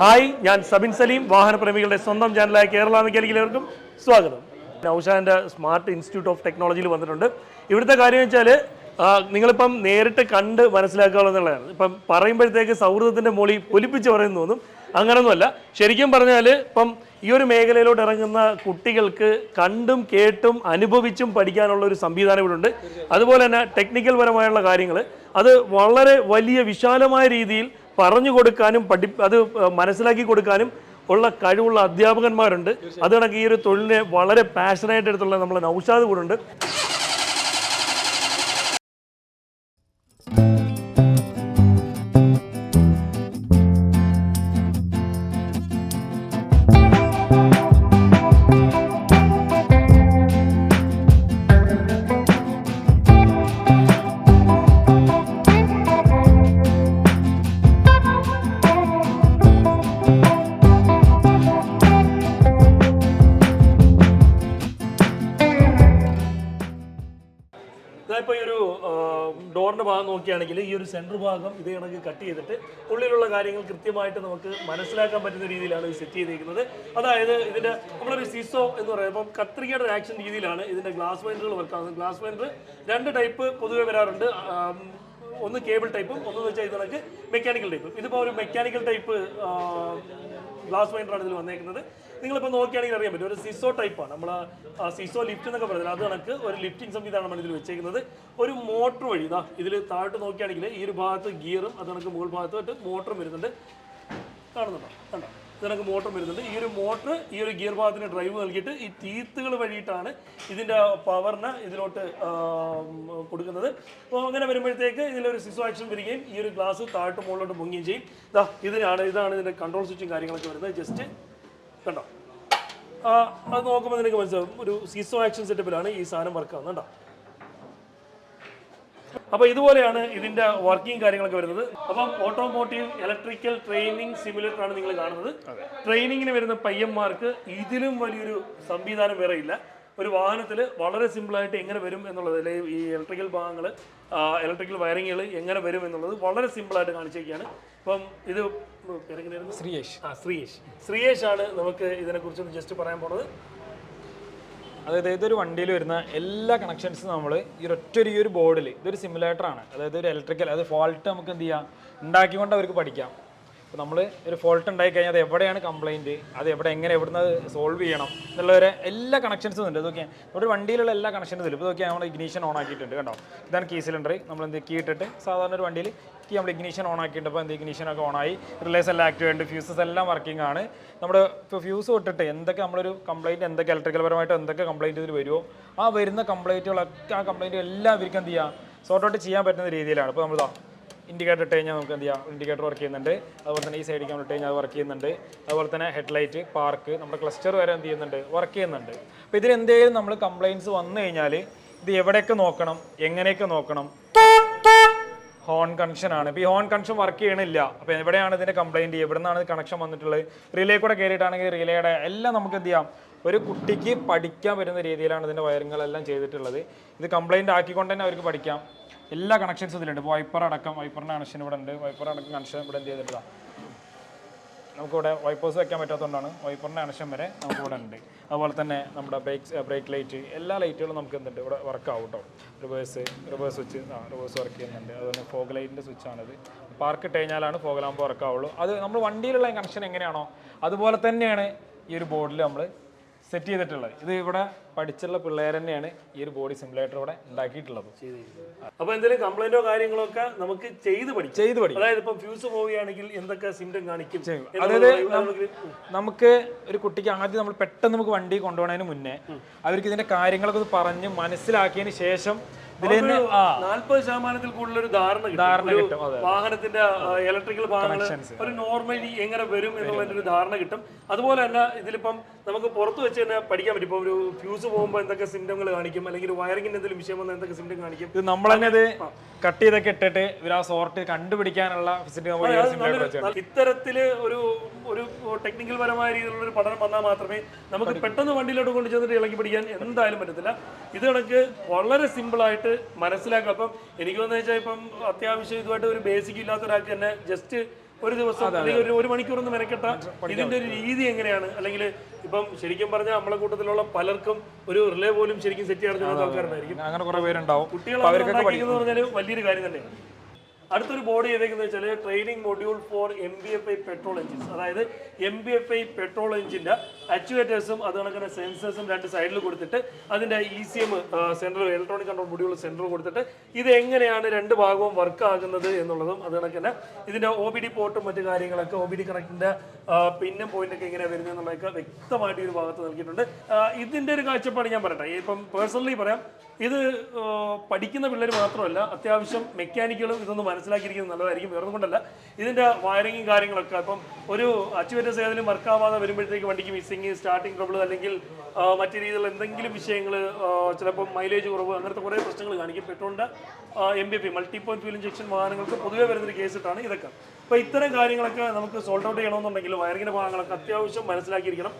Hi ഞാൻ സബിൻ സലീം വാഹനപ്രേമികളുടെ സ്വന്തം ചാനലായ കേരള മെക്കാനിക്കലേവർക്കും സ്വാഗതം. നൗഷാന്റെ സ്മാർട്ട് ഇൻസ്റ്റിറ്റ്യൂട്ട് ഓഫ് ടെക്നോളജിയിൽ വന്നിട്ടുണ്ട്. ഇവിടുത്തെ കാര്യം വെച്ചാൽ നിങ്ങളിപ്പം നേരിട്ട് കണ്ട് മനസ്സിലാക്കുക എന്നുള്ളതാണ്. ഇപ്പം പറയുമ്പോഴത്തേക്ക് സൗഹൃദത്തിന്റെ മോളി പൊലിപ്പിച്ച് പറയുന്നു തോന്നും അങ്ങനൊന്നുമല്ല. ശരിക്കും പറഞ്ഞാൽ ഇപ്പം ഈ ഒരു മേഖലയിലോട്ട് ഇറങ്ങുന്ന കുട്ടികൾക്ക് കണ്ടും കേട്ടും അനുഭവിച്ചും പഠിക്കാനുള്ള ഒരു സംവിധാനം ഇവിടെ ഉണ്ട് അതുപോലെ തന്നെ ടെക്നിക്കൽ പരമായുള്ള കാര്യങ്ങൾ അത് വളരെ വലിയ വിശാലമായ രീതിയിൽ പറഞ്ഞു കൊടുക്കാനും പഠി അത് മനസ്സിലാക്കി കൊടുക്കാനും ഉള്ള കഴിവുള്ള അധ്യാപകന്മാരുണ്ട്. അത് കണക്ക് ഈ ഒരു തൊഴിലിനെ വളരെ പാഷനായിട്ട് എടുത്തുള്ള നമ്മളെ നൗഷാദ് കൂടെ ഉണ്ട്. ഈ ഒരു ഡോറിന്റെ ഭാഗം നോക്കുകയാണെങ്കിൽ ഈ ഒരു സെന്റർ ഭാഗം ഇത് കണക്ക് കട്ട് ചെയ്തിട്ട് ഉള്ളിലുള്ള കാര്യങ്ങൾ കൃത്യമായിട്ട് നമുക്ക് മനസ്സിലാക്കാൻ പറ്റുന്ന രീതിയിലാണ് ഇത് സെറ്റ് ചെയ്തിരിക്കുന്നത്. അതായത് ഇതിന്റെ നമ്മളൊരു സിസോ എന്ന് പറയുമ്പോൾ കത്രികയുടെ ആക്ഷൻ രീതിയിലാണ് ഇതിന്റെ ഗ്ലാസ് വൈൻഡറുകൾ വർക്ക് ആവുന്നത് ഗ്ലാസ് വൈൻഡർ രണ്ട് ടൈപ്പ് പൊതുവെ വരാറുണ്ട്. ഒന്ന് കേബിൾ ടൈപ്പും ഒന്ന് വെച്ചാൽ ഇത് കണക്ക് മെക്കാനിക്കൽ ടൈപ്പും ഇതിപ്പോ ഒരു മെക്കാനിക്കൽ ടൈപ്പ് ഗ്ലാസ് വൈൻഡറാണ് ഇതിൽ വന്നേക്കുന്നത്. നിങ്ങളിപ്പോൾ നോക്കുകയാണെങ്കിൽ അറിയാൻ പറ്റും. ഒരു സിസോ ടൈപ്പാണ് നമ്മൾ സിസോ ലിഫ്റ്റ് എന്നൊക്കെ പറയുന്നത് അത് കണക്ക് ഒരു ലിഫ്റ്റിംഗ് സംവിധാനമാണ് ഇതിൽ വെച്ചേക്കുന്നത്. ഒരു മോട്ടർ വഴി ഇതാ ഇതിൽ താഴോട്ട് നോക്കുകയാണെങ്കിൽ ഈ ഒരു ഭാഗത്ത് ഗിയറും അത് കണക്ക് മുകൾ ഭാഗത്തോട്ട് മോട്ടറും വരുന്നുണ്ട്. കാണുന്നുണ്ടോ? കണ്ടോ? ഇതിനൊക്കെ മോട്ടർ വരുന്നുണ്ട്. ഈ ഒരു മോട്ടർ ഈ ഒരു ഗിയർ ഭാഗത്തിന് ഡ്രൈവ് നൽകിയിട്ട് ഈ ടീത്തുകൾ വഴിയിട്ടാണ് ഇതിന്റെ പവറിന് ഇതിലോട്ട് കൊടുക്കുന്നത്. അപ്പോൾ അങ്ങനെ വരുമ്പോഴത്തേക്ക് ഇതിലൊരു സിസോ ആക്ഷൻ വരികയും ഈ ഒരു ഗ്ലാസ് താഴോട്ട് മുകളിലോട്ട് പൊങ്ങുകയും ചെയ്യും. ഇതാ ഇതിനാണ് ഇതാണ് ഇതിന്റെ കൺട്രോൾ സ്വിച്ചും കാര്യങ്ങളൊക്കെ വരുന്നത്. ജസ്റ്റ് കണ്ടോ? അത് നോക്കുമ്പോൾ നിനക്ക് മനസ്സിലാവും. ഒരു സിസോ ആക്ഷൻ സെറ്റപ്പിലാണ് ഈ സാധനം വർക്ക് ആവുന്നത്. കണ്ടോ? അപ്പൊ ഇതുപോലെയാണ് ഇതിന്റെ വർക്കിംഗ് കാര്യങ്ങളൊക്കെ വരുന്നത്. അപ്പം ഓട്ടോമോട്ടീവ് ഇലക്ട്രിക്കൽ ട്രെയിനിങ് സിമുലേറ്റർ ആണ് നിങ്ങൾ കാണുന്നത്. ട്രെയിനിങ്ങിന് വരുന്ന പയ്യന്മാർക്ക് ഇതിലും വലിയൊരു സംവിധാനം വേറെ ഇല്ല. ഒരു വാഹനത്തിൽ വളരെ സിമ്പിളായിട്ട് എങ്ങനെ വരും എന്നുള്ളത് അല്ലെങ്കിൽ ഈ ഇലക്ട്രിക്കൽ ഭാഗങ്ങൾ ഇലക്ട്രിക്കൽ വയറിങ്ങുകൾ എങ്ങനെ വരും എന്നുള്ളത് വളരെ സിമ്പിളായിട്ട് കാണിച്ചേക്കാണ് ഇപ്പം ഇത് ശ്രീയേഷ്. ആ ശ്രീയേഷ്. ശ്രീയേഷ് ആണ് നമുക്ക് ഇതിനെക്കുറിച്ച് ജസ്റ്റ് പറയാൻ പോണത്. അതായത് ഇതൊരു വണ്ടിയിൽ വരുന്ന എല്ലാ കണക്ഷൻസും നമ്മൾ ഈ ഒറ്റ ഈ ഒരു ബോർഡിൽ ഇതൊരു സിമുലേറ്റർ ആണ്. അതായത് ഒരു ഇലക്ട്രിക്കൽ അത് ഫോൾട്ട് നമുക്ക് എന്ത് ചെയ്യാം? ഉണ്ടാക്കിക്കൊണ്ട് അവർക്ക് പഠിക്കാം. അപ്പോൾ നമ്മൾ ഒരു ഫോൾട്ട് ഉണ്ടായി കഴിഞ്ഞാൽ അത് എവിടെയാണ് കംപ്ലയിന്റ് അത് എവിടെ എങ്ങനെ എവിടുന്ന് സോൾവ് ചെയ്യണം? എന്നുള്ളവരെ എല്ലാ കണക്ഷൻസും ഉണ്ട്. ഇതൊക്കെ നമ്മുടെ വണ്ടിയിലുള്ള എല്ലാ കണക്ഷൻസും ഇപ്പോൾ നോക്കിയാൽ നമ്മൾ ഇഗ്നീഷൻ ഓൺ ആക്കിയിട്ടുണ്ട് കേട്ടോ ഇതാണ് കീ സിലിണ്ടർ നമ്മൾ എന്ത് കീ ഇട്ടിട്ട് സാധാരണ ഒരു വണ്ടിയിൽ കീ നമ്മൾ ഇഗ്നീഷൻ ഓൺ ആക്കിയിട്ടുണ്ട്. അപ്പോൾ എന്ത് ഇഗ്നീഷൻ ഒക്കെ ഓൺ ആയി. റിലേസ് എല്ലാം ആക്റ്റീവ് ഉണ്ട് ഫ്യൂസസ് എല്ലാം വർക്കിംഗ് ആണ്. നമ്മുടെ ഇപ്പോൾ ഫ്യൂസ് തൊട്ടിട്ട് എന്തൊക്കെ നമ്മളൊരു കംപ്ലയിന്റ് എന്തൊക്കെ ഇലക്ട്രിക്കൽ പരമായിട്ട് എന്തൊക്കെ കംപ്ലയിന്റ് ഇതിൽ വരുമോ ആ വരുന്ന കംപ്ലയിന്റുകളൊക്കെ ആ കംപ്ലയിന്റ് എല്ലാം ഇവർക്ക് എന്ത് ചെയ്യുക സോർട്ട് ഔട്ട് ചെയ്യാൻ പറ്റുന്ന രീതിയിലാണ്. ഇപ്പോൾ നമ്മളിതാ ഇൻഡിക്കേറ്റർ ഇട്ട് കഴിഞ്ഞാൽ നമുക്ക് എന്ത് ചെയ്യാം? ഇൻഡിക്കേറ്റർ വർക്ക് ചെയ്യുന്നുണ്ട്. അതുപോലെ തന്നെ ഈ സൈഡിൽ നമ്മൾ ഇട്ട് കഴിഞ്ഞാൽ അത് വർക്ക് ചെയ്യുന്നുണ്ട്. അതുപോലെ തന്നെ ഹെഡ്ലൈറ്റ് പാർക്ക് നമ്മുടെ ക്ലസ്റ്റർ വരെ എന്ത് ചെയ്യുന്നുണ്ട്? വർക്ക് ചെയ്യുന്നുണ്ട്. അപ്പോൾ ഇതിൽ എന്തെങ്കിലും നമ്മൾ കംപ്ലയിൻസ് വന്നു കഴിഞ്ഞാൽ ഇത് എവിടെയൊക്കെ നോക്കണം? എങ്ങനെയൊക്കെ നോക്കണം? ഹോൺ കണക്ഷൻ ആണ്. ഇപ്പോൾ ഈ ഹോൺ കണക്ഷൻ വർക്ക് ചെയ്യണില്ല. അപ്പോൾ എവിടെയാണ് ഇതിന്റെ കംപ്ലയിന്റ് എവിടെ നിന്നാണ് കണക്ഷൻ വന്നിട്ടുള്ളത്? റിലേ കൂടെ കയറിയിട്ടാണെങ്കിൽ റിലേയുടെ എല്ലാം നമുക്ക് എന്ത് ചെയ്യാം? ഒരു കുട്ടിക്ക് പഠിക്കാൻ വരുന്ന രീതിയിലാണ് ഇതിന്റെ വയറിങ്ങളെല്ലാം ചെയ്തിട്ടുള്ളത്. ഇത് കംപ്ലയിന്റ് ആക്കിക്കൊണ്ട് തന്നെ അവർക്ക് പഠിക്കാം. എല്ലാ കണക്ഷൻസും ഇതിലുണ്ട്. ഇപ്പോൾ വൈപ്പർ അടക്കം വൈപ്പറിന്റെ കണക്ഷൻ ഇവിടെ ഉണ്ട്. വൈപ്പർ അടക്കം കണക്ഷൻ ഇവിടെ എന്ത് ചെയ്തിട്ടുള്ളതാണ് നമുക്കിവിടെ വൈപ്പേഴ്സ് വെക്കാൻ പറ്റാത്തതുകൊണ്ടാണ് വൈപ്പറിന്റെ കണക്ഷൻ വരെ നമുക്കിവിടെ ഉണ്ട്. അതുപോലെ തന്നെ നമ്മുടെ ബ്രേക്ക് ബ്രേക്ക് ലൈറ്റ് എല്ലാ ലൈറ്റുകളും നമുക്ക് എന്തുണ്ട്? ഇവിടെ വർക്ക് ആവും കേട്ടോ റിവേഴ്സ് റിവേഴ്സ് സ്വിച്ച് ആ റിവേഴ്സ് വർക്ക് ചെയ്യുന്നുണ്ട്. അതുപോലെ ഫോഗ് ലൈറ്റിന്റെ സ്വിച്ചാണിത് പാർക്ക് ഇട്ട് കഴിഞ്ഞാലാണ് ഫോഗ് ലാമ്പ് വർക്ക് ആവുള്ളൂ. അത് നമ്മൾ വണ്ടിയിലുള്ള കണക്ഷൻ എങ്ങനെയാണോ അതുപോലെ തന്നെയാണ് ഈ ഒരു ബോർഡിൽ നമ്മൾ സെറ്റ് ചെയ്തിട്ടുള്ളത്. ഇത് ഇവിടെ പഠിച്ചുള്ള പിള്ളേർ തന്നെയാണ് ഈ ഒരു ബോഡി സിമുലേറ്റർ ഇവിടെ ഉണ്ടാക്കിയിട്ടുള്ളത്. അപ്പൊ എന്തെങ്കിലും കംപ്ലൈന്റോ കാര്യങ്ങളോ ഒക്കെ നമുക്ക് ചെയ്ത് പഠിക്കാം. ചെയ്ത് പഠിക്കും. അതായത് ഇപ്പൊ ഫ്യൂസ് പോവുകയാണെങ്കിൽ എന്തൊക്കെ സിംറ്റം കാണിക്കും അതായത് നമുക്ക് ഒരു കുട്ടിക്ക് ആദ്യം നമ്മൾ പെട്ടെന്ന് നമുക്ക് വണ്ടി കൊണ്ടുപോകുന്നതിന് മുന്നേ അവർക്ക് ഇതിന്റെ കാര്യങ്ങളൊക്കെ ഒന്ന് പറഞ്ഞ് മനസ്സിലാക്കിയതിന് ശേഷം നാല്പത് ശതമാനത്തിൽ കൂടുതൽ ഒരു ധാരണ കിട്ടും. ധാരണ കിട്ടും, വാഹനത്തിന്റെ ഇലക്ട്രിക്കൽ ഭാഗങ്ങൾ ഒരു നോർമലി എങ്ങനെ വരും എന്നുള്ളതിന്റെ ഒരു ധാരണ കിട്ടും. അതുപോലെ തന്നെ ഇതിലിപ്പം നമുക്ക് പുറത്ത് വെച്ച് തന്നെ പഠിക്കാൻ പറ്റും. ഇപ്പൊ ഒരു ഫ്യൂസ് പോകുമ്പോൾ എന്തൊക്കെ സിംറ്റങ്ങൾ കാണിക്കും? അല്ലെങ്കിൽ വയറിങ്ങിന് എന്തെങ്കിലും വിഷയം വന്നാൽ എന്തൊക്കെ സിംറ്റം കാണിക്കും? ഇത് നമ്മൾ തന്നെ ഇത് കട്ട് ചെയ്തൊക്കെ ഇട്ടിട്ട് ഇവർ ആ സോർട്ട് കണ്ടുപിടിക്കാനുള്ള ഇത്തരത്തിൽ ഒരു ഒരു ടെക്നിക്കൽ പരമായ രീതിയിലുള്ള ഒരു പഠനം വന്നാൽ മാത്രമേ നമുക്ക് പെട്ടെന്ന് വണ്ടിയിലോട്ട് കൊണ്ടുചെന്നിട്ട് ഇളക്കി പിടിക്കാൻ എന്തായാലും പറ്റത്തില്ല. ഇത് കണക്ക് വളരെ സിമ്പിൾ ആയിട്ട് മനസ്സിലാക്കുക അപ്പം എനിക്ക് തോന്നുന്നത് വെച്ചാൽ ഇപ്പം അത്യാവശ്യം ഇതുമായിട്ട് ഒരു ബേസിക് ഇല്ലാത്ത ഒരാൾക്ക് തന്നെ ജസ്റ്റ് ഒരു ദിവസം അല്ലെങ്കിൽ ഒരു ഒരു മണിക്കൂർ ഒന്ന് മെനക്കെട്ട ഇതിന്റെ ഒരു രീതി എങ്ങനെയാണ്? അല്ലെങ്കിൽ ഇപ്പം ശരിക്കും പറഞ്ഞാൽ നമ്മളെ കൂട്ടത്തിലുള്ള പലർക്കും ഒരു റിലേ പോലും ശരിക്കും സെറ്റ് ചെയ്യാൻ ആൾക്കാരുണ്ടായിരിക്കും. അങ്ങനെ കുറെ പേരുണ്ടാവും. കുട്ടികളെ പറഞ്ഞാൽ വലിയൊരു കാര്യം തന്നെ അടുത്തൊരു ബോർഡ് ചെയ്തേക്കുന്നത് വെച്ചാൽ training module for M B F I petrol engines അതായത് M B F I petrol എഞ്ചിന്റെ ആക്ച്വേറ്റേഴ്സും അത് കണക്കിന് സെൻസേഴ്സും രണ്ട് സൈഡിൽ കൊടുത്തിട്ട് അതിന്റെ E C M central electronic control ബോഡിയുള്ള central കൊടുത്തിട്ട് ഇത് എങ്ങനെയാണ് രണ്ട് ഭാഗവും വർക്ക് ആകുന്നത് എന്നുള്ളതും അത് കണക്കിന് ഇതിന്റെ ഒ ബി ഡി പോർട്ടും മറ്റു കാര്യങ്ങളൊക്കെ ഒ ബി ഡി കണക്റ്റിന്റെ പിന്നും പോയിന്റൊക്കെ എങ്ങനെയാണ് വരുന്നത് എന്നുള്ളതൊക്കെ വ്യക്തമായിട്ട് ഈ ഒരു ഭാഗത്ത് നൽകിയിട്ടുണ്ട്. ഇതിന്റെ ഒരു കാഴ്ചപ്പാട് ഞാൻ പറയട്ടെ. ഇപ്പം പേഴ്സണലി പറയാം ഇത് പഠിക്കുന്ന പിള്ളേർ മാത്രമല്ല അത്യാവശ്യം മെക്കാനിക്കുകളും ഇതൊന്ന് മനസ്സിലാക്കിയിരിക്കുന്നത് നല്ലതായിരിക്കും. വേറെ കൊണ്ടല്ല. ഇതിന്റെ വയറിങ്ങും കാര്യങ്ങളൊക്കെ ഇപ്പം ഒരു അച്ചുവേറ്റ ഏതെങ്കിലും വർക്ക് ആവാതെ വരുമ്പോഴത്തേക്ക് വണ്ടിക്ക് മിസ്സിങ് സ്റ്റാർട്ടിങ് ട്രബിൾ അല്ലെങ്കിൽ മറ്റു രീതിയിലുള്ള എന്തെങ്കിലും വിഷയങ്ങൾ ചിലപ്പോൾ മൈലേജ് കുറവ് അങ്ങനത്തെ കുറേ പ്രശ്നങ്ങൾ കാണിക്കും. പെട്രോളിന്റെ M B P multi point fuel injection വാഹനങ്ങൾക്ക് പൊതുവെ വരുന്നൊരു കേസിട്ടാണ് ഇതൊക്കെ. അപ്പോൾ ഇത്തരം കാര്യങ്ങളൊക്കെ നമുക്ക് സോൾട്ട് ഔട്ട് ചെയ്യണമെന്നുണ്ടെങ്കിൽ വയറിങ്ങിന്റെ ഭാഗങ്ങളൊക്കെ അത്യാവശ്യം മനസ്സിലാക്കിയിരിക്കണം.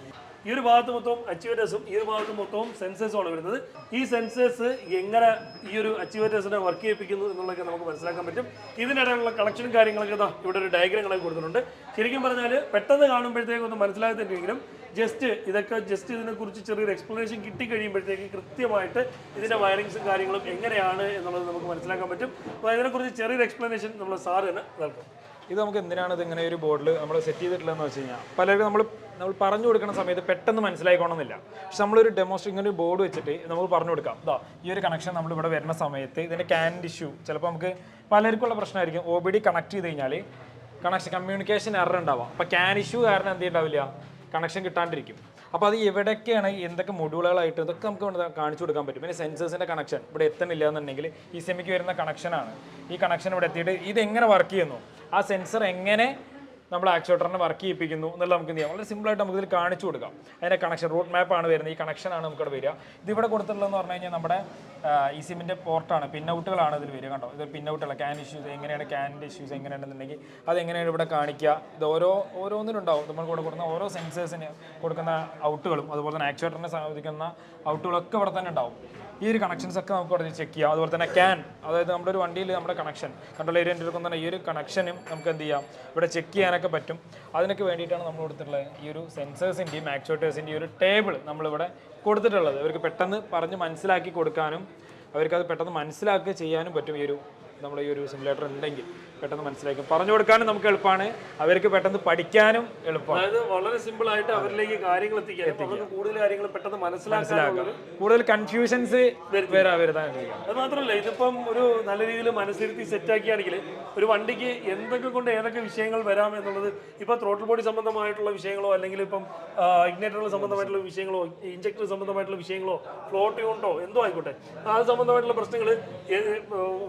ഈ ഒരു ഭാഗത്ത് മൊത്തവും അച്ചീവേറ്റേഴ്സും ഈ ഒരു ഭാഗത്ത് മൊത്തവും സെൻസേഴ്സുമാണ് വരുന്നത്. ഈ സെൻസേഴ്സ് എങ്ങനെ ഈ ഒരു അച്ചീവേറ്റേഴ്സിനെ വർക്ക് ചെയ്യിപ്പിക്കുന്നു എന്നുള്ളതൊക്കെ നമുക്ക് മനസ്സിലാക്കാൻ പറ്റും. ഇതിനിടയിലുള്ള കളക്ഷൻ കാര്യങ്ങളൊക്കെ ഇവിടെ ഒരു ഡയഗ്രാം കൊടുത്തിട്ടുണ്ട്. ശരിക്കും പറഞ്ഞാൽ പെട്ടെന്ന് കാണുമ്പോഴത്തേക്കൊന്നും മനസ്സിലാകത്തില്ലെങ്കിലും ജസ്റ്റ് ഇതൊക്കെ ജസ്റ്റ് ഇതിനെക്കുറിച്ച് ചെറിയൊരു എക്സ്പ്ലനേഷൻ കിട്ടിക്കഴിയുമ്പോഴത്തേക്ക് കൃത്യമായിട്ട് ഇതിന്റെ വയറിങ്സും കാര്യങ്ങളും എങ്ങനെയാണ് എന്നുള്ളത് നമുക്ക് മനസ്സിലാക്കാൻ പറ്റും. അപ്പോൾ ഇതിനെക്കുറിച്ച് ചെറിയൊരു എക്സ്പ്ലനേഷൻ നമ്മൾ സാറ് തന്നെ നൽകും. ഇത് നമുക്ക് എന്തിനാണ് ഇത് ഇങ്ങനെ ഒരു ബോർഡിൽ നമ്മൾ സെറ്റ് ചെയ്തിട്ടുള്ളതെന്ന് വെച്ച് കഴിഞ്ഞാൽ പലരും നമ്മൾ നമ്മൾ പറഞ്ഞു കൊടുക്കുന്ന സമയത്ത് പെട്ടെന്ന് മനസ്സിലായിക്കോണമെന്നില്ല പക്ഷെ നമ്മളൊരു ഡെമോസ്ട്രി ഇങ്ങനെ ഒരു ബോർഡ് വെച്ചിട്ട് നമുക്ക് പറഞ്ഞു കൊടുക്കാം. ഇതാ ഈ ഒരു കണക്ഷൻ നമ്മൾ ഇവിടെ വരുന്ന സമയത്ത് ഇതിന്റെ ക്യാൻഡ് ഇഷ്യൂ ചിലപ്പോൾ നമുക്ക് പലർക്കുള്ള പ്രശ്നമായിരിക്കും. ഒ ബി ഡി കണക്ട് ചെയ്ത് കഴിഞ്ഞാൽ കണക്ഷൻ കമ്മ്യൂണിക്കേഷൻ എറർ ഉണ്ടാവാം. അപ്പോൾ ക്യാൻ ഇഷ്യൂ കാരണം എന്ത് ഉണ്ടാവില്ല കണക്ഷൻ കിട്ടാണ്ടിരിക്കും. അപ്പോൾ അത് എവിടെയൊക്കെയാണ് എന്തൊക്കെ മൊഡ്യൂളുകളായിട്ട് ഇതൊക്കെ നമുക്ക് കാണിച്ചു കൊടുക്കാൻ പറ്റും. പിന്നെ സെൻസേഴ്സിന്റെ കണക്ഷൻ ഇവിടെ എത്തുന്നില്ല എന്നുണ്ടെങ്കിൽ ഈ സെമിക്ക് വരുന്ന കണക്ഷനാണ് ഈ കണക്ഷൻ ഇവിടെ എത്തിയിട്ട് ഇത് എങ്ങനെ വർക്ക് ചെയ്യുന്നു? ആ സെൻസർ എങ്ങനെ നമ്മൾ ആക്ച്വേറ്ററിനെ വർക്ക് ചെയ്യിപ്പിക്കുന്നു എന്നുള്ള നമുക്ക് എന്ത് ചെയ്യാം? വളരെ സിമ്പിളായിട്ട് നമുക്ക് ഇതിൽ കാണിച്ചു കൊടുക്കാം. അതിന്റെ കണക്ഷൻ റൂട്ട് മാപ്പാണ് വരുന്നത്. ഈ കണക്ഷനാണ് നമുക്കിവിടെ വരിക. ഇതിവിടെ കൊടുത്തിട്ടുള്ളതെന്ന് പറഞ്ഞു കഴിഞ്ഞാൽ നമ്മുടെ ഈ സിമിന്റെ പോർട്ടാണ് പിന്നൗട്ടുകളാണ് ഇതിൽ വരിക കണ്ടോ? ഇത് പിന്നൗട്ടുള്ള ക്യാൻ ഇഷ്യൂസ് എങ്ങനെയാണ് ക്യാനിന്റെ ഇഷ്യൂസ് എങ്ങനെയാണെന്നുണ്ടെങ്കിൽ അത് എങ്ങനെയാണ് ഇവിടെ കാണിക്കുക? ഇത് ഓരോ ഓരോന്നിനും ഉണ്ടാവും നമ്മൾ കൂടെ കൊടുക്കുന്ന ഓരോ സെൻസേഴ്സിന് കൊടുക്കുന്ന ഔട്ടുകളും അതുപോലെ തന്നെ ആക്ച്വേറ്ററിനെ സാധിക്കുന്ന ഔട്ടുകളൊക്കെ ഇവിടെ തന്നെ ഉണ്ടാവും. ഈ ഒരു കണക്ഷൻസ് ഒക്കെ നമുക്ക് ഇവിടെ ചെക്ക് ചെയ്യാം. അതുപോലെ തന്നെ ക്യാൻ അതായത് നമ്മുടെ ഒരു വണ്ടിയിൽ നമ്മുടെ കണക്ഷൻ കൺട്രോൾ ഏരിയ എടുക്കുന്ന ഈ ഒരു കണക്ഷനും നമുക്ക് എന്ത് ചെയ്യാം? ഇവിടെ ചെക്ക് ചെയ്യാനൊക്കെ പറ്റും. അതിനൊക്കെ വേണ്ടിയിട്ടാണ് നമ്മൾ കൊടുത്തിട്ടുള്ളത് ഈ ഒരു സെൻസേഴ്സിന്റെയും ആക്ച്വേറ്റേഴ്സിന്റെയും ഒരു ടേബിൾ നമ്മളിവിടെ കൊടുത്തിട്ടുള്ളത്. അവർക്ക് പെട്ടെന്ന് പറഞ്ഞ് മനസ്സിലാക്കി കൊടുക്കാനും അവർക്കത് പെട്ടെന്ന് മനസ്സിലാക്കി ചെയ്യാനും പറ്റും ഈ ഒരു നമ്മുടെ ഈ ഒരു സിമുലേറ്റർ ഉണ്ടെങ്കിൽ. പെട്ടെന്ന് മനസ്സിലാക്കും. പറഞ്ഞു കൊടുക്കാനും നമുക്ക് എളുപ്പമാണ് അവർക്ക് പെട്ടെന്ന് പഠിക്കാനും എളുപ്പമാണ് അതായത് വളരെ സിമ്പിൾ ആയിട്ട് അവരിലേക്ക് കാര്യങ്ങൾ എത്തിക്കാൻ കൂടുതൽ കാര്യങ്ങൾ പെട്ടെന്ന് മനസ്സിലാക്കാം. കൂടുതൽ കൺഫ്യൂഷൻസ് വരാ വരുത്താൻ അത് മാത്രമല്ല ഇതിപ്പം ഒരു നല്ല രീതിയിൽ മനസ്സിരുത്തി സെറ്റാക്കിയാണെങ്കിൽ ഒരു വണ്ടിക്ക് എന്തൊക്കെ കൊണ്ട് ഏതൊക്കെ വിഷയങ്ങൾ വരാം എന്നുള്ളത് ഇപ്പൊ ത്രോട്ടിൽ ബോഡി സംബന്ധമായിട്ടുള്ള വിഷയങ്ങളോ അല്ലെങ്കിൽ ഇപ്പം ഇഗ്നേറ്ററുകൾ സംബന്ധമായിട്ടുള്ള വിഷയങ്ങളോ ഇഞ്ചക്ടർ സംബന്ധമായിട്ടുള്ള വിഷയങ്ങളോ ഫ്ലോട്ട് ഉണ്ടോ എന്തോ ആയിക്കോട്ടെ. അത് സംബന്ധമായിട്ടുള്ള പ്രശ്നങ്ങൾ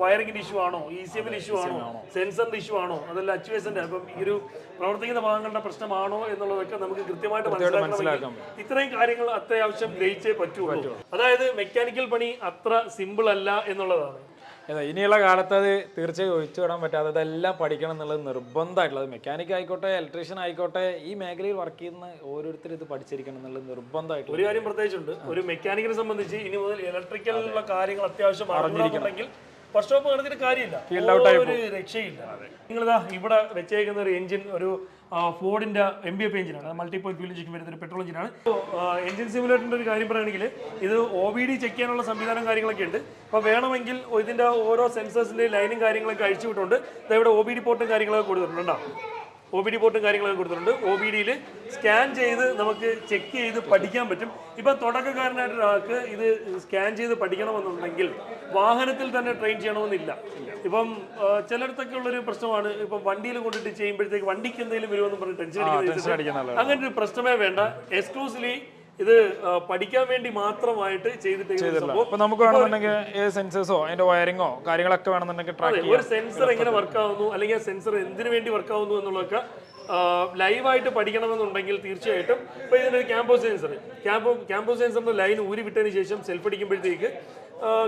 വയറിംഗിന്റെ ഇഷ്യൂ ആണോ ഇ സി എമ്മിന്റെ ഇഷ്യൂ ആണോ? സെൻസറിന്റെ ഇഷ്യൂ ആണോ? അതല്ല അച്ചുവേഷന്റെ അപ്പം ഈ ഒരു പ്രവർത്തിക്കുന്ന ഭാഗങ്ങളുടെ പ്രശ്നമാണോ എന്നുള്ളതൊക്കെ നമുക്ക് കൃത്യമായിട്ട് മനസ്സിലാക്കണം ഇത്രയും കാര്യങ്ങൾ അത്യാവശ്യം ഗ്രഹിച്ചേ പറ്റുള്ളൂ. അതായത് മെക്കാനിക്കൽ പണി അത്ര സിമ്പിൾ അല്ല എന്നുള്ളതാണ്. ഇനിയുള്ള കാലത്ത് അത് തീർച്ചയായും ഒഴിച്ചു വിടാൻ പറ്റാതെ അതെല്ലാം പഠിക്കണം എന്നുള്ളത് നിർബന്ധമായിട്ടുള്ളത് മെക്കാനിക് ആയിക്കോട്ടെ ഇലക്ട്രീഷ്യൻ ആയിക്കോട്ടെ ഈ മേഖലയിൽ വർക്ക് ചെയ്യുന്ന ഓരോരുത്തരും ഇത് പഠിച്ചിരിക്കണം എന്നുള്ളത് നിർബന്ധമായിട്ട് ഒരു കാര്യം പ്രത്യേകിച്ചുണ്ട്. ഒരു മെക്കാനിക്കിനെ സംബന്ധിച്ച് ഇനി മുതൽ ഇലക്ട്രിക്കൽ കാര്യങ്ങൾ അത്യാവശ്യം അറിഞ്ഞിരിക്കണമെങ്കിൽ വർക്ക്ഷോപ്പ് നടത്തിയിട്ട് കാര്യമില്ല. ഒരു രക്ഷയില്ല. നിങ്ങളിതാ ഇവിടെ വെച്ചേക്കുന്ന ഒരു എഞ്ചിൻ ഒരു ഫോർഡിന്റെ എം ബി എഫ് എഞ്ചിനാണ് മൾട്ടി പോയിന്റ് ഫ്യൂൽ ഇഞ്ചക്ഷൻ വരുന്ന ഒരു പെട്രോൾ എഞ്ചിനാണ് എഞ്ചിൻ സിമുലേറ്ററിന്റെ ഒരു കാര്യം പറയുകയാണെങ്കിൽ ഇത് ഒ ബി ഡി ചെക്ക് ചെയ്യാനുള്ള സംവിധാനം കാര്യങ്ങളൊക്കെ ഉണ്ട്. അപ്പോൾ വേണമെങ്കിൽ ഇതിന്റെ ഓരോ സെൻസേഴ്സിന്റെ ലൈനും കാര്യങ്ങളൊക്കെ അഴിച്ചു വിട്ടുകൊണ്ട് ഇവിടെ ഒ ബി ഡി പോർട്ടും കാര്യങ്ങളൊക്കെ കൊടുത്തിട്ടുണ്ടോ. ഒ ബി ഡി പോർട്ടും കാര്യങ്ങളൊക്കെ കൊടുത്തിട്ടുണ്ട്. ഒ ബി ഡിയിൽ സ്കാൻ ചെയ്ത് നമുക്ക് ചെക്ക് ചെയ്ത് പഠിക്കാൻ പറ്റും. ഇപ്പം തുടക്കക്കാരനായിട്ട് ഒരാൾക്ക് ഇത് സ്കാൻ ചെയ്ത് പഠിക്കണമെന്നുണ്ടെങ്കിൽ വാഹനത്തിൽ തന്നെ ട്രെയിൻ ചെയ്യണമെന്നില്ല. ഇപ്പം ചിലയിടത്തൊക്കെ ഉള്ളൊരു പ്രശ്നമാണ്. ഇപ്പം വണ്ടിയിൽ കൊണ്ടിട്ട് ചെയ്യുമ്പോഴത്തേക്ക് വണ്ടിക്ക് എന്തെങ്കിലും വരുമെന്ന് പറഞ്ഞ് ടെൻഷൻ അടിക്കുന്നത് അങ്ങനെ ഒരു പ്രശ്നമേ വേണ്ട. എക്സ്ക്ലൂസീവ്ലി ഇത് പഠിക്കാൻ വേണ്ടി മാത്രമായിട്ട് ചെയ്തിട്ട് നമുക്ക് വേണമെന്നുണ്ടെങ്കിൽ ഏത് സെൻസേഴ്സോ അതിന്റെ വയറിങ്ങോ കാര്യങ്ങളൊക്കെ വേണമെന്നുണ്ടെങ്കിൽ ട്രാക്ക് ഒരു സെൻസർ എങ്ങനെ വർക്ക് ആവുന്നു അല്ലെങ്കിൽ ആ സെൻസർ എന്തിനു വേണ്ടി വർക്ക് ആവുന്നു എന്നുള്ളതൊക്കെ ലൈവായിട്ട് പഠിക്കണമെന്നുണ്ടെങ്കിൽ തീർച്ചയായിട്ടും ഇപ്പൊ ഇതിന്റെ ക്യാമ്പോ സെൻസർ ക്യാമ്പോ ക്യാമ്പോ സെൻസറിന്റെ ലൈൻ ഊരി വിട്ടതിന് ശേഷം സെൽഫ് അടിക്കുമ്പോഴത്തേക്ക്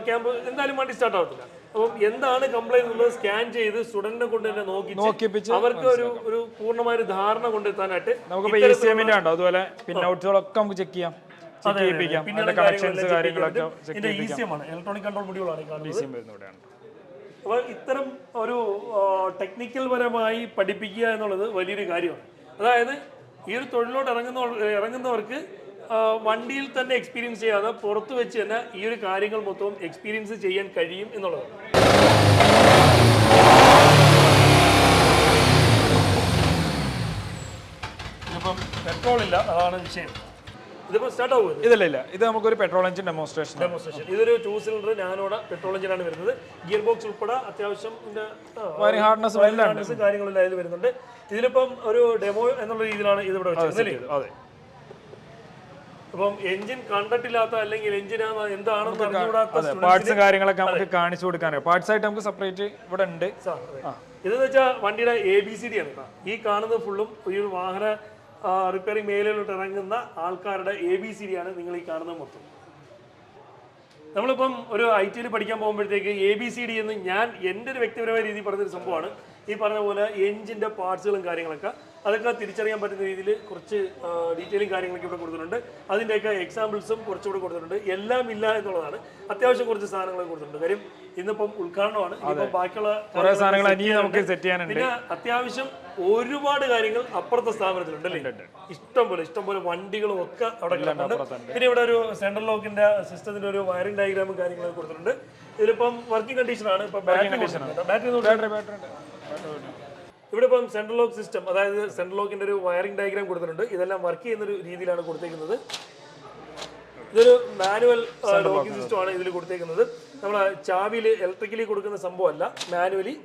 ക്യാമ്പോ എന്തായാലും വണ്ടി സ്റ്റാർട്ട് ആവത്തില്ല. അപ്പം എന്താണ് കംപ്ലൈന്റ് ഉള്ളത് സ്കാൻ ചെയ്ത് സ്റ്റുഡന്റിനെ കൊണ്ട് തന്നെ നോക്കി അവർക്ക് ഒരു ഒരു പൂർണമായ ഒരു ധാരണ കൊണ്ടെത്താനായിട്ട് നമുക്ക് ഉണ്ടോ? അതുപോലെ പിന്നെ ഔട്ടുകളൊക്കെ നമുക്ക് ചെക്ക് ചെയ്യാം. ഇലക്ട്രോണിക് കൺട്രോൾ മൊഡ്യൂളാണ് കാണുന്നത്. അപ്പോൾ ഇത്തരം ഒരു ടെക്നിക്കൽ പരമായി പഠിപ്പിക്കുക എന്നുള്ളത് വലിയൊരു കാര്യമാണ്. അതായത് ഈ ഒരു തൊഴിലോട്ട് ഇറങ്ങുന്ന ഇറങ്ങുന്നവർക്ക് വണ്ടിയിൽ തന്നെ എക്സ്പീരിയൻസ് ചെയ്യാതെ പുറത്ത് വെച്ച് തന്നെ ഈ ഒരു കാര്യങ്ങൾ മൊത്തവും എക്സ്പീരിയൻസ് ചെയ്യാൻ കഴിയും എന്നുള്ളതാണ് ഇതിപ്പം പെട്രോൾ ഇല്ല അതാണ് വിഷയം. ഇതിപ്പോൾ സ്റ്റാർട്ട് ആവുമല്ലോ ഇതില്ല ഇല്ല ഇത് നമുക്കൊരു പെട്രോൾ എഞ്ചിൻ ഡെമോൺസ്ട്രേഷൻ ഡെമോൺസ്ട്രേഷൻ ഇതൊരു ടൂ സിലിണ്ടർ നാനോട പെട്രോൾ എഞ്ചിനാണ് വരുന്നത്. ഗിയർ ബോക്സ് ഉൾപ്പെടെ അത്യാവശ്യം വയറിംഗ് ഹാർഡ്നസ് കാര്യങ്ങളെല്ലാം ഇതിൽ വരുന്നുണ്ട്. ഇതിലിപ്പം ഒരു ഡെമോ എന്നുള്ള രീതിയിലാണ് ഇത് ഇവിടെ വെച്ചത് അതെ. അപ്പം എഞ്ചിൻ കണ്ടിട്ടില്ലാത്ത അല്ലെങ്കിൽ എഞ്ചിൻ എന്താണെന്ന് അറിഞ്ഞുകൂടാത്ത പാർട്സ് കാര്യങ്ങളൊക്കെ നമുക്ക് കാണിച്ചു കൊടുക്കാനാണ്. പാർട്സ് ആയിട്ട് നമുക്ക് സെപ്പറേറ്റ് ഇവിടെ ഉണ്ട്. ഇതെന്ന് വെച്ചാൽ വണ്ടിയുടെ എ ബി സി ഡി ആണ് കേട്ടോ. ഈ കാണുന്നത് ഫുള്ളും ഈ ഒരു വാഹന റിപ്പയറിംഗ് മേഖലയിലോട്ട് ഇറങ്ങുന്ന ആൾക്കാരുടെ എ ബി സി ഡി ആണ് നിങ്ങൾ ഈ കാണുന്നത് മൊത്തം. നമ്മളിപ്പം ഒരു ഐ ടിയിൽ പഠിക്കാൻ പോകുമ്പോഴത്തേക്ക് എ ബി സി ഡി എന്ന് ഞാൻ എന്റെ ഒരു വ്യക്തിപരമായ രീതിയിൽ പറഞ്ഞൊരു സംഭവമാണ്. ഈ പറഞ്ഞ പോലെ എഞ്ചിന്റെ പാർട്സുകളും കാര്യങ്ങളൊക്കെ അതൊക്കെ തിരിച്ചറിയാൻ പറ്റുന്ന രീതിയിൽ കുറച്ച് ഡീറ്റെയിലും കാര്യങ്ങളൊക്കെ ഇവിടെ കൊടുത്തിട്ടുണ്ട്. അതിന്റെയൊക്കെ എക്സാമ്പിൾസും കുറച്ചുകൂടെ കൊടുത്തിട്ടുണ്ട്. എല്ലാം ഇല്ല എന്നുള്ളതാണ്. അത്യാവശ്യം കുറച്ച് സാധനങ്ങൾ കൊടുത്തിട്ടുണ്ട്. കാര്യം ഇന്നിപ്പം ഉദ്ഘാടനമാണ്. ഇപ്പം ബാക്കിയുള്ള കുറേ സാധനങ്ങൾ നമുക്ക് സെറ്റ് ചെയ്യാനുണ്ട്. പിന്നെ അത്യാവശ്യം ഒരുപാട് കാര്യങ്ങൾ അപ്പുറത്തെ സ്ഥാപനത്തിലുണ്ട് അല്ലേ? ഇഷ്ടം പോലെ ഇഷ്ടം പോലെ വണ്ടികളും ഒക്കെ അവിടെ കിടക്കുന്നുണ്ട് പിന്നെ ഇവിടെ ഒരു സെൻട്രൽ ലോക്കിന്റെ സിസ്റ്റത്തിന്റെ ഒരു വയറിംഗ് ഡയഗ്രാമും കാര്യങ്ങളൊക്കെ കൊടുത്തിട്ടുണ്ട്. ഇതിലിപ്പം വർക്കിംഗ് കണ്ടീഷൻ ആണ്. ഇപ്പം ബാറ്ററി ബാറ്ററി ബാറ്ററി ഇവിടെ ഇപ്പം സെൻട്രൽ ലോക്ക് സിസ്റ്റം അതായത് സെൻട്രൽ ലോക്കിന്റെ ഒരു വയറിംഗ് ഡയഗ്രാം കൊടുത്തിട്ടുണ്ട്. ഇതെല്ലാം വർക്ക് ചെയ്യുന്ന ഒരു രീതിയിലാണ് കൊടുത്തേക്കുന്നത്. ഇതൊരു മാനുവൽ ലോക്കിംഗ് സിസ്റ്റം ആണ് ഇതിൽ കൊടുത്തേക്കുന്നത്. നമ്മൾ ചാവിയിൽ ഇലക്ട്രിക്കലി കൊടുക്കുന്ന സംഭവമല്ല മാനുവലി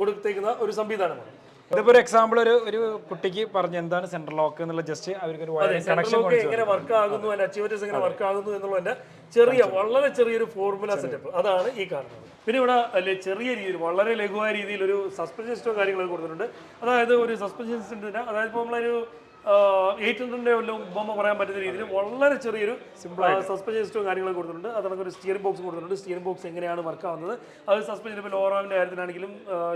കൊടുത്തേക്കുന്ന ഒരു സംവിധാനമാണ്. ഇതിപ്പോ ഒരു എക്സാമ്പിൾ ഒരു ഒരു കുട്ടിക്ക് പറഞ്ഞു എന്താണ് സെൻട്രൽ ലോക്ക് എന്നുള്ള ജസ്റ്റ് അവർക്ക് ഒരു കണക്ഷൻ എങ്ങനെ വർക്ക് ആകുന്നു അതിന്റെ അച്ചീവ്മെന്റ്സ് എങ്ങനെ വർക്ക് ആകുന്നു എന്നുള്ളതിന്റെ ചെറിയ വളരെ ചെറിയൊരു ഫോർമുല സെറ്റപ്പ് അതാണ് ഈ കാരണം പിന്നെ ഇവിടെ അല്ലെ ചെറിയ രീതിയിൽ വളരെ ലഘുവായ രീതിയിൽ ഒരു സസ്പെൻഷൻ സിസ്റ്റോ കാര്യങ്ങളൊക്കെ കൊടുത്തിട്ടുണ്ട്. അതായത് ഒരു സസ്പെൻഷൻ സിസ്റ്റം അതായത് ഇപ്പോൾ നമ്മളൊരു എയ്റ്റ് ഹൺഡ്രഡിന്റെ വല്ലതും ഉപമ പറയാൻ പറ്റുന്ന രീതിയിൽ വളരെ ചെറിയൊരു സസ്പെൻഷൻ സിസ്റ്റവും കാര്യങ്ങളും കൊടുത്തിട്ടുണ്ട്. അതണക്ക് ഒരു സ്റ്റിയറിംഗ് ബോക്സ് കൊടുത്തിട്ടുണ്ട്. സ്റ്റിയറിംഗ് ബോക്സ് എങ്ങനെയാണ് വർക്ക് ആവുന്നത്? അത് സസ്പെൻഷൻ ഇപ്പോൾ ലോറാമിന്റെ കാര്യത്തിലാണെങ്കിലും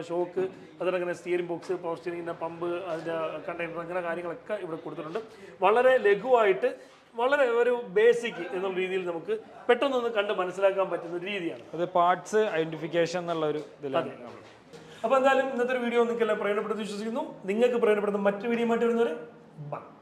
ഷോക്ക് അതങ്ങനെ സ്റ്റിയറിംഗ് ബോക്സ് പവർ സ്റ്റിയറിംഗിന്റെ പമ്പ് അതിന്റെ കണ്ടെയ്നർ അങ്ങനെ കാര്യങ്ങളൊക്കെ ഇവിടെ കൊടുത്തിട്ടുണ്ട്. വളരെ ലഘുവായിട്ട് വളരെ ഒരു ബേസിക് എന്നുള്ള രീതിയിൽ നമുക്ക് പെട്ടെന്നൊന്ന് കണ്ട് മനസ്സിലാക്കാൻ പറ്റുന്ന ഒരു രീതിയാണ്. അത് പാർട്സ് ഐഡന്റിഫിക്കേഷൻ എന്നുള്ള ഒരു ഇതിലാണ് അപ്പോൾ എന്തായാലും ഇന്നത്തെ ഒരു വീഡിയോ നിങ്ങൾക്കെല്ലാം പ്രയോജനപ്പെടുത്തി വിശ്വസിക്കുന്നു. നിങ്ങൾക്ക് പ്രയോജനപ്പെടുന്ന മറ്റു വീഡിയോ മാറ്റി വരുന്നവരെ ബൈ